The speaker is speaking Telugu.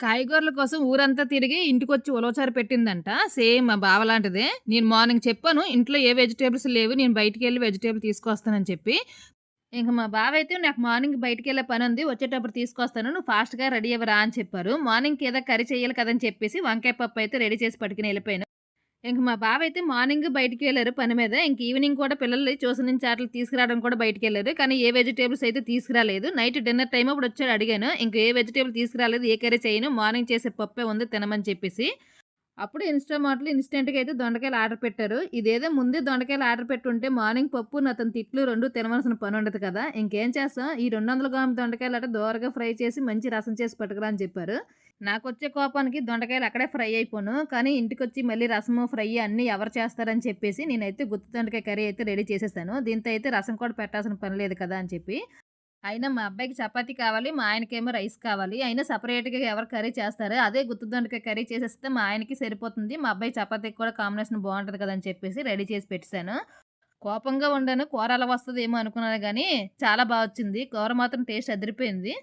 కాయగూరల కోసం ఊరంతా తిరిగి ఇంటికొచ్చి ఉలవచారు పెట్టిందంట. సేమ్ మా బావ లాంటిదే. నేను మార్నింగ్ చెప్పాను ఇంట్లో ఏ వెజిటేబుల్స్ లేవు. నేను బయటికి వెళ్ళి వెజిటేబుల్ తీసుకొస్తానని చెప్పి. ఇంక మా బావ అయితే నాకు మార్నింగ్ బయటికి వెళ్ళే పని ఉంది వచ్చేటప్పుడు తీసుకొస్తాను. నువ్వు ఫాస్ట్‌గా రెడీ అవ్వరా అని చెప్పారు. మార్నింగ్‌కి ఏదో కర్రీ చేయాలి కదని చెప్పేసి వంకాయ పప్పు అయితే రెడీ చేసి పట్టుకుని వెళ్ళిపోయాను ఇంక మా బావయితే మార్నింగ్ బయటికి వెళ్ళారు పని మీద. ఇంక ఈవినింగ్ కూడా పిల్లల్ని ట్యూషన్ నుంచి ఆటిలకి తీసుకురావడం కూడా బయటికి వెళ్ళారు కానీ ఏ వెజిటేబుల్స్ అయితే తీసుకురాలేదు. నైట్ డిన్నర్ టైం అప్పుడు వచ్చాడు అడిగాను. ఇంక ఏ వెజిటేబుల్ తీసుకురాలేదు. ఏ కర్రీ చేయను. మార్నింగ్ చేసే పప్పే ఉంది తినమని చెప్పేసి. అప్పుడు ఇన్‌స్టామార్ట్‌లో ఇన్స్టెంట్గా అయితే దొండకాయలు ఆర్డర్ పెట్టారు. ఇదేదో ముందే దొండకాయలు ఆర్డర్ పెట్టుంటే మార్నింగ్ పప్పు, అతని తిట్లు రెండు తినవలసిన పనుండదు కదా! ఇంకేం చేస్తాం ఈ 200 గ్రాముల అంటే దోరగా ఫ్రై చేసి మంచి రసం చేసి పట్టుకురా అని చెప్పారు. నాకు వచ్చే కోపానికి దొండకాయలు అక్కడే ఫ్రై అయిపోను. కానీ ఇంటికొచ్చి మళ్ళీ రసము, ఫ్రై అన్నీ ఎవరు చేస్తారని చెప్పేసి నేనైతే గుత్తి దొండకాయ కర్రీ అయితే రెడీ చేసేసాను. దీంతో అయితే రసం కూడా పెట్టాల్సిన పని లేదు కదా అని చెప్పి. అయినా మా అబ్బాయికి చపాతి కావాలి. మా ఆయనకేమో రైస్ కావాలి. అయినా సపరేట్గా ఎవరు కర్రీ చేస్తారు. అదే గుత్తి దొండకాయ కర్రీ చేసేస్తే మా ఆయనకి సరిపోతుంది. మా అబ్బాయి చపాతీకి కూడా కాంబినేషన్ బాగుంటుంది కదా! అని చెప్పేసి రెడీ చేసి పెట్టాను కోపంగా వండాను. కూర అలా వస్తుందేమో అనుకున్నాను కానీ చాలా బాగా వచ్చింది. కూర మాత్రం టేస్ట్ అదిరిపోయింది.